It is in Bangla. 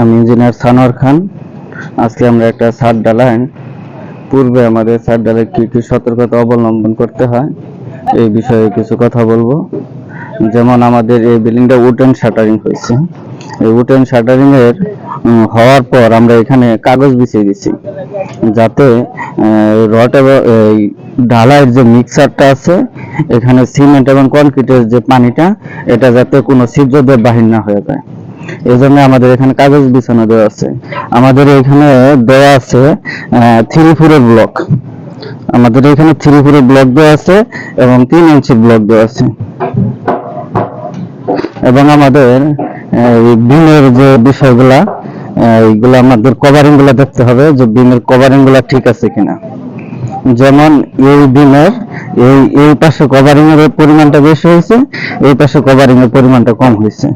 আমি ইঞ্জিনিয়ার সানোয়ার খান। আজকে আমরা একটা ছাদ ডালাইন পূর্বে আমাদের ছাদ ডালায় কি কি সতর্কতা অবলম্বন করতে হয়, এই বিষয়ে কিছু কথা বলব। যেমন আমাদের এই বিল্ডিংটা উডেন শাটারিং হয়েছে। এই উডেন শাটারিং এর হওয়ার পর আমরা এখানে কাগজ বিছিয়ে দিছি যাতে রড এবং ঢালাইয়ের যে মিক্সারটা আছে এখানে সিমেন্ট এবং কনক্রিটের যে পানিটা, এটা যাতে কোনো ছিদ্র দিয়ে বাহির না হয়ে যায়। এই জন্য আমাদের এখানে কাগজ বিছানো দেওয়া আছে। আমাদের এখানে দেওয়া আছে থ্রি ফোরের ব্লক। আমাদের এখানে থ্রি ফোরের ব্লক দেওয়া আছে এবং তিন ইঞ্চির ব্লক দেওয়া আছে। এবং আমাদের বিমের যে বিষয়গুলা এইগুলো আমাদের কভারিংগুলা দেখতে হবে যে বিমের কভারিংগুলা ঠিক আছে কিনা। যেমন এই বিমের এই এই পাশে কভারিং এর পরিমাণটা বেশি হয়েছে, এই পাশে কভারিং এর পরিমাণটা কম হয়েছে।